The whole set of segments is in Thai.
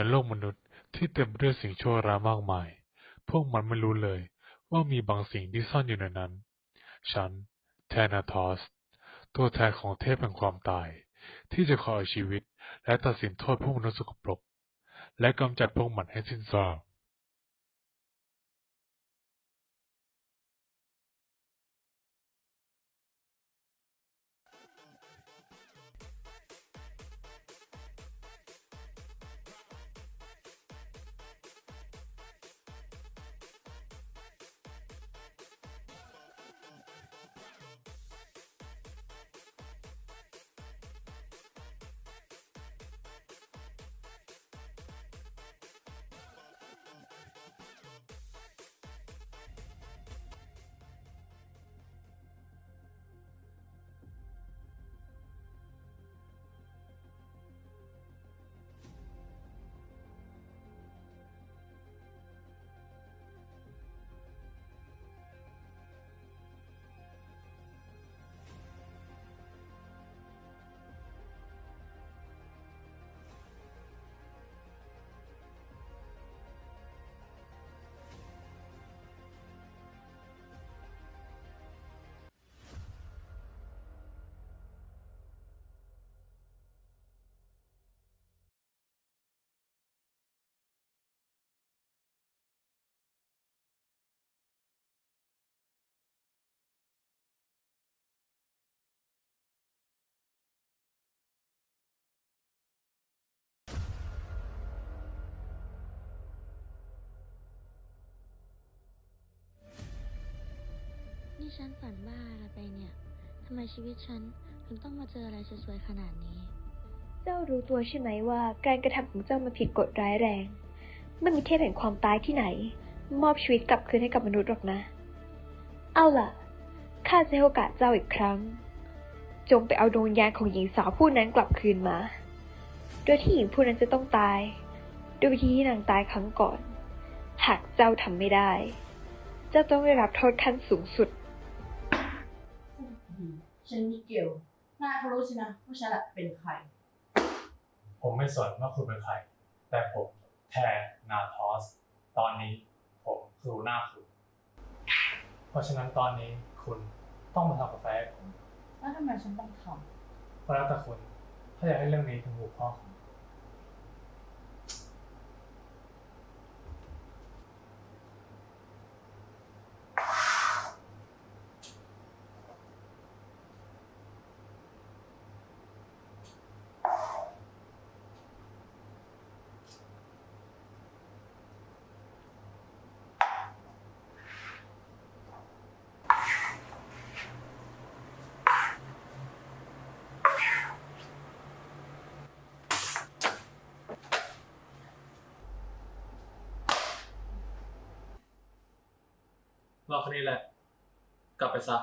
ในโลกมนุษย์ที่เต็มไปด้วยสิ่งชั่วร้ายมากมาย พวกมันไม่รู้เลยว่ามีบางสิ่งที่ซ่อนอยู่ในนั้น ฉัน แทนาทอส ตัวแทนของเทพแห่งความตาย ที่จะคอยชีวิตและตัดสินโทษพวกมนุษย์สกปรกและกำจัดพวกมันให้สิ้นซาก ฉันฝันบ้าอะไรไปเนี่ยทำไมชีวิตฉันถึงต้องมาเจออะไรสวยๆขนาดนี้ เจ้ารู้ตัวใช่ไหมว่าการกระทำของเจ้ามันผิดกฎร้ายแรงไม่มีเทพแห่งความตายที่ไหน มอบชีวิตกลับคืนให้กับมนุษย์หรอกนะ เอาล่ะข้าจะให้โอกาสเจ้าอีกครั้ง จงไปเอาดวงวิญญาณของหญิงสาวผู้นั้นกลับคืนมา โดยที่หญิงผู้นั้นจะต้องตาย ด้วยวิธีที่นางตายครั้งก่อน หากเจ้าทำไม่ได้ เจ้าต้องได้รับโทษขั้นสูงสุด ฉันมิเกลนายเขารู้สินะว่าฉันอะเป็นใคร ผมไม่สนว่าคุณเป็นใคร แต่ผมแทนนาทอส ตอนนี้ผมคือหัวหน้าคุณ เพราะฉะนั้นตอนนี้คุณต้องมาทำกาแฟให้ผมแล้วทำไมฉันต้องทก็แล้วแต่คุณถ้าอยากให้เรื่องนี้ถึงหูพ่อคุณ รอคนนี้แหละ กลับไปซะ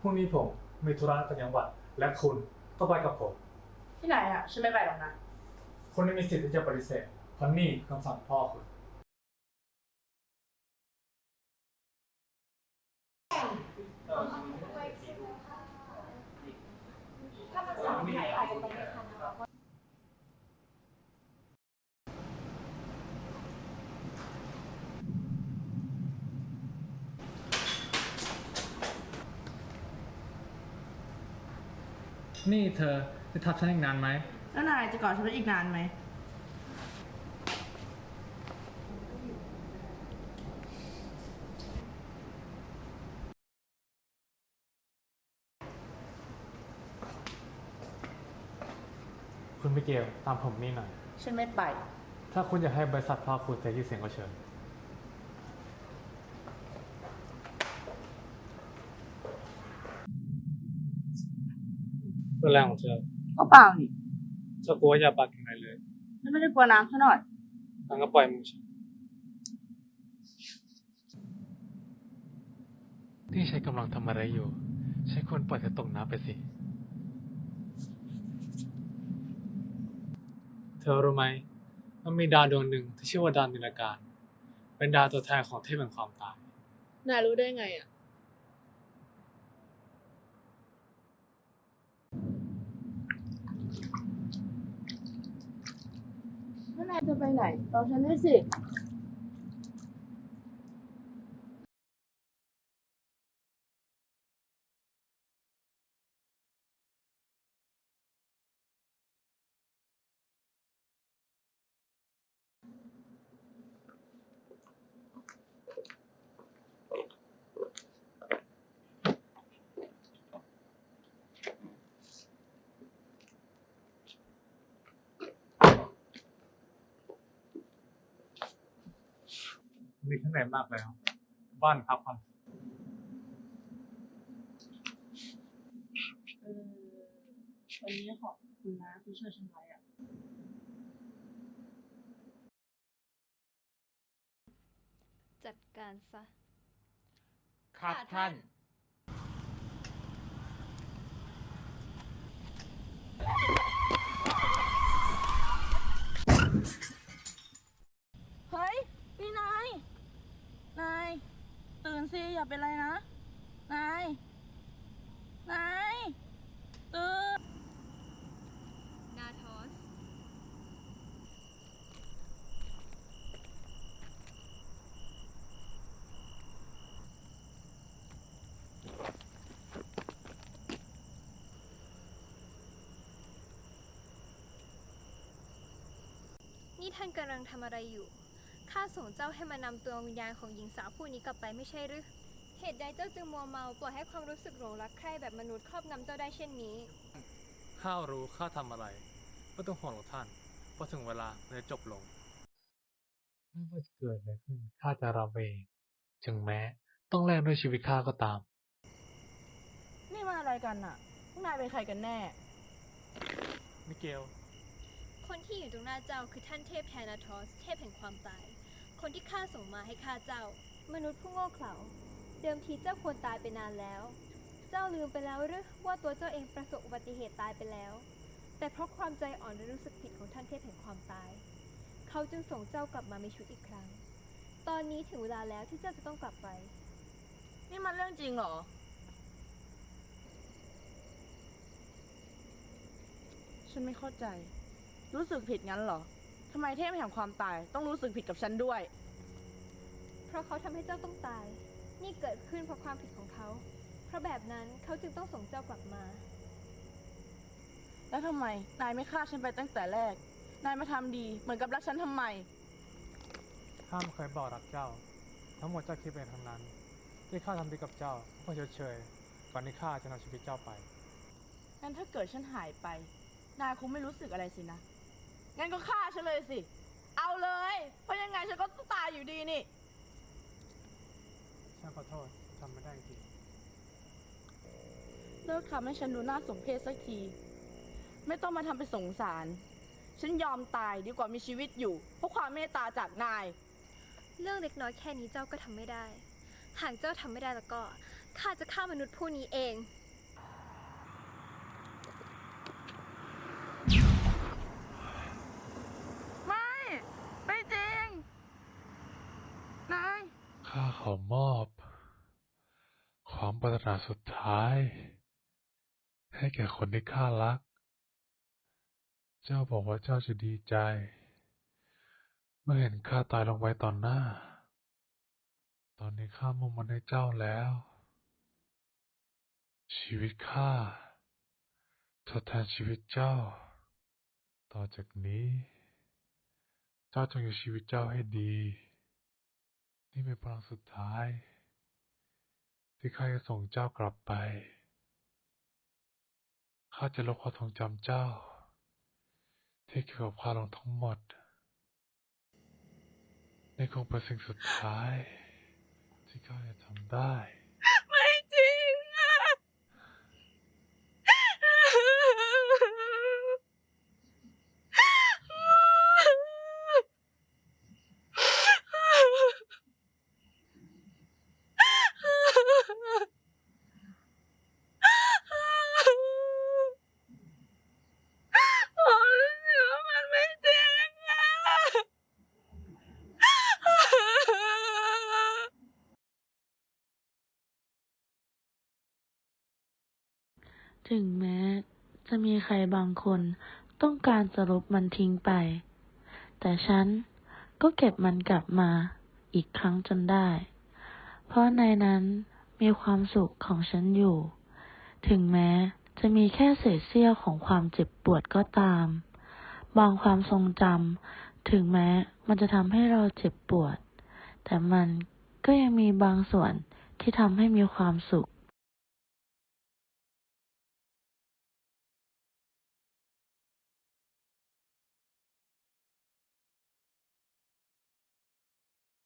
พรุ่งนี้ผมมีธุระต่างจังหวัด และคุณต้องไปกับผมำที่ไหนอะฉันไม่ไปหรอกนะ คุณไม่มีสิทธิ์ที่จะปฏิเสธเพราะนี่คือคำสั่งพ่อคุณ นี่เธอจะทับฉันอีกนานไหมแล้วนายจะกอดฉันไว้อีกนานไหม มิเกลตามผมนี่หน่อย ฉันไม่ไป ถ้าคุณอยากให้บริษัทพ่อคุณเสียชื่อเสียงก็เชิญเรื่องแรกของเธอก็เปล่านี่เธอกลัวอย่าปากแข็งอะไรเลยฉันไม่ได้กลัวน้ำซะหน่อย งั้นก็ปล่อยมือฉันนี่ใช้กำลังทำอะไรอยู่ ใช้คนปล่อยเธอตกน้ำไปสิ ธอรู้ไหมมันมีดาวดวงหนึ่งที่ชื่อว่าดาวนิลการ เป็นดาวตัวแทนของเทพแห่งความตาย นายรู้ได้ไงอะ เมื่อนายจะไปไหนตอบฉันด้วยสิ มีข้างในมากแล้ว บ้านพักผ่อนเออวันนี้ขอบคุณนะที่ช่วยฉันไว้อะจัดการซะ ครับท่านเฮ้ย นี่นาย นาย ตื่นสิ อย่าเป็นไรนะ นาย นายตื่นนาทอส นี่ท่านกำลังทำอะไรอยู่ ข้าส่งเจ้าให้มานำตัววิญญาณของหญิงสาวผู้นี้กลับไปไม่ใช่หรือ เหตุใดเจ้าจึงมัวเมาปล่อยให้ความรู้สึกหลงรักใคร่แบบมนุษย์ครอบงำเจ้าได้เช่นนี้ ข้ารู้ข้าทำอะไรไม่ต้องห่วงหรอกท่านเพราะถึงเวลามันจะจบลง ไม่ว่าจะเกิดอะไรขึ้นข้าจะรับเองถึงแม้ต้องแลกด้วยชีวิตข้าก็ตาม นี่มาอะไรกันน่ะพวกนายเป็นใครกันแน่ มิเกล คนที่อยู่ตรงหน้าเจ้าคือท่านเทพแทนาทอส เทพแห่งความตาย คนที่ข้าส่งมาให้ข้าเจ้า มนุษย์ผู้โง่เขลา เดิมทีเจ้าควรตายไปนานแล้ว เจ้าลืมไปแล้วหรือว่าตัวเจ้าเองประสบอุบัติเหตุตายไปแล้ว แต่เพราะความใจอ่อนและรู้สึกผิดของท่านเทพแห่งความตาย เขาจึงส่งเจ้ากลับมามีชีวิตอีกครั้ง ตอนนี้ถึงเวลาแล้วที่เจ้าจะต้องกลับไป นี่มันเรื่องจริงเหรอ ฉันไม่เข้าใจ รู้สึกผิดงั้นเหรอทำไมเทพแห่งความตายต้องรู้สึกผิดกับฉันด้วย เพราะเขาทำให้เจ้าต้องตาย นี่เกิดขึ้นเพราะความผิดของเขา เพราะแบบนั้นเขาจึงต้องส่งเจ้ากลับมา แล้วทำไม นายไม่ฆ่าฉันไปตั้งแต่แรก นายมาทำดีเหมือนกับรักฉันทำไม ข้าไม่เคยบอกรักเจ้า ทั้งหมดเจ้าคิดเองทั้งนั้น ที่ข้าทำดีกับเจ้าเพื่อชดเชยก่อนที่ข้าจะนำชีวิตเจ้าไป งั้นถ้าเกิดฉันหายไป นายคงไม่รู้สึกอะไรสินะ งั้นก็ฆ่าฉันเลยสิ เอาเลย เพราะยังไงฉันก็ต้องตายอยู่ดีนี่ ฉันขอโทษทำไม่ได้จริง เลิกทำให้ฉันดูน่าสมเพชสักที ไม่ต้องมาทำเป็นสงสาร ฉันยอมตายดีกว่ามีชีวิตอยู่ เพราะความเมตตาจากนาย เรื่องเล็กน้อยแค่นี้เจ้าก็ทำไม่ได้ หากเจ้าทำไม่ได้แล้วก็ข้าจะฆ่ามนุษย์ผู้นี้เอง ไม่ ไม่จริง นาย ข้าขอมอบ ความปรารถนาสุดท้าย ให้แก่คนที่ข้ารัก เจ้าบอกว่าเจ้าจะดีใจ เมื่อเห็นข้าตายลงไปต่อหน้า ตอนนี้ข้ามุ่งมันให้เจ้าแล้ว ชีวิตข้าทดแทนชีวิตเจ้า ต่อจากนี้ เจ้าจงอยู่ชีวิตเจ้าให้ดี นี่เป็นพลังสุดท้าย ที่ข้าจะส่งเจ้ากลับไป ข้าจะลบความทรงจำเจ้า ที่เกี่ยวกับข้าลงทั้งหมด นี่คงเป็นสิ่งสุดท้าย ที่ข้าจะทำได้ ไม่จริงอะผมรู้สึกว่ามันไม่จริงอะ ถึงแม้จะมีใครบางคนต้องการจะลบมันทิ้งไป แต่ฉันก็เก็บมันกลับมาอีกครั้งจนได้ เพราะในนั้นมีความสุขของฉันอยู่ ถึงแม้จะมีแค่เศษเสี้ยวของความเจ็บปวดก็ตาม บางความทรงจำถึงแม้มันจะทำให้เราเจ็บปวด แต่มันก็ยังมีบางส่วนที่ทำให้มีความสุข